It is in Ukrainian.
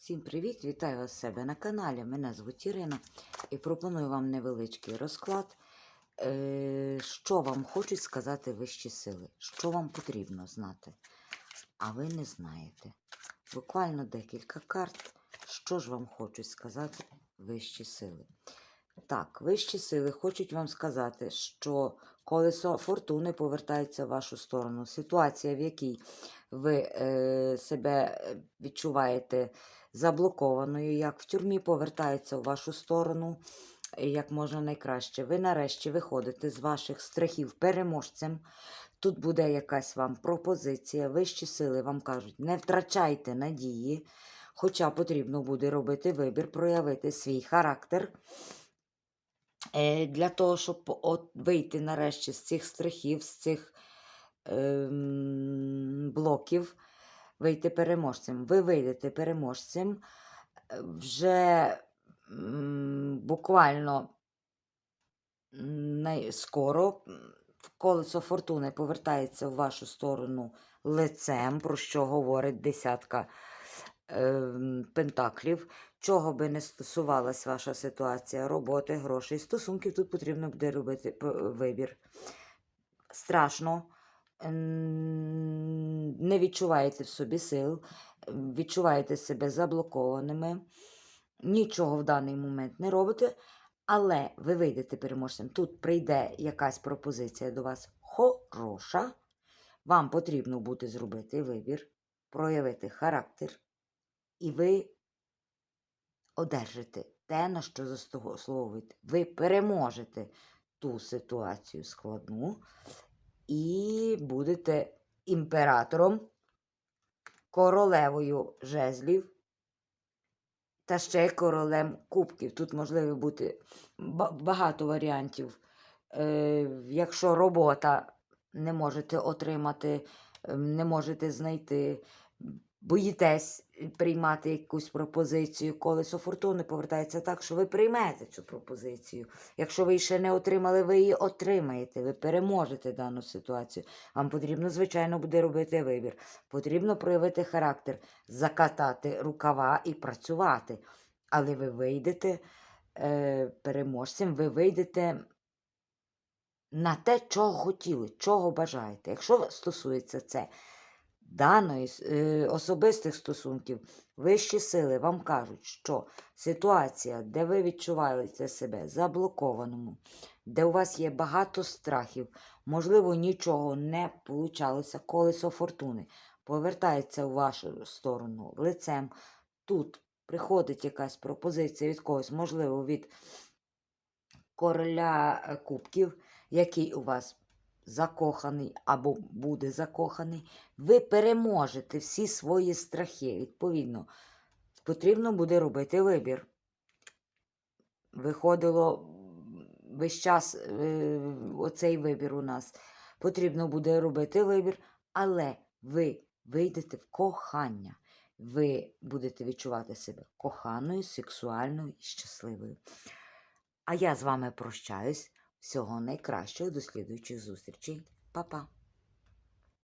Всім привіт! Вітаю вас себе на каналі. Мене звуть Ірина і пропоную вам невеличкий розклад, е, що вам хочуть сказати вищі сили, що вам потрібно знати, а ви не знаєте. Буквально декілька карт, що ж вам хочуть сказати вищі сили. Так, вищі сили хочуть вам сказати, що колесо фортуни повертається в вашу сторону. Ситуація, в якій ви е, себе е, відчуваєте заблокованою, як в тюрмі повертається в вашу сторону, е, як можна найкраще. Ви нарешті виходите з ваших страхів переможцем. Тут буде якась вам пропозиція, вищі сили вам кажуть, не втрачайте надії, хоча потрібно буде робити вибір, проявити свій характер. Е, Для того, щоб от вийти нарешті з цих страхів, з цих ем, блоків, вийти переможцем. Ви вийдете переможцем е, вже буквально скоро колесо фортуни повертається в вашу сторону лицем, про що говорить десятка пентаклів. Чого би не стосувалась ваша ситуація, роботи, грошей, стосунків, тут потрібно буде робити вибір. Страшно, не відчуваєте в собі сил, відчуваєте себе заблокованими, нічого в даний момент не робите, але ви вийдете переможцем. Тут прийде якась пропозиція до вас хороша. Вам потрібно буде зробити вибір, проявити характер, і ви одержите те, на що заслуговуєте. Ви переможете ту ситуацію складну і будете імператором, королевою жезлів та ще королем кубків. Тут можливо бути багато варіантів. Е, якщо робота не можете отримати, ем, не можете знайти, боїтесь приймати якусь пропозицію, колесо фортуни повертається так, що ви приймете цю пропозицію. Якщо ви ще не отримали, ви її отримаєте, ви переможете дану ситуацію. Вам потрібно, звичайно, буде робити вибір. Потрібно проявити характер, закатати рукава і працювати. Але ви вийдете е, переможцем, ви вийдете на те, чого хотіли, чого бажаєте. Якщо стосується це даної е, особистих стосунків, вищі сили вам кажуть, що ситуація, де ви відчуваєте себе заблокованому, де у вас є багато страхів, можливо, нічого не получалося, колесо фортуни повертається в вашу сторону лицем. Тут приходить якась пропозиція від когось, можливо, від короля е, кубків, який у вас закоханий або буде закоханий, ви переможете всі свої страхи. Відповідно, потрібно буде робити вибір. Виходило весь час е, оцей вибір у нас. Потрібно буде робити вибір, але ви вийдете в кохання. Ви будете відчувати себе коханою, сексуальною і щасливою. А я з вами прощаюсь. Всього найкращого до слідуючих зустрічей. Па-па!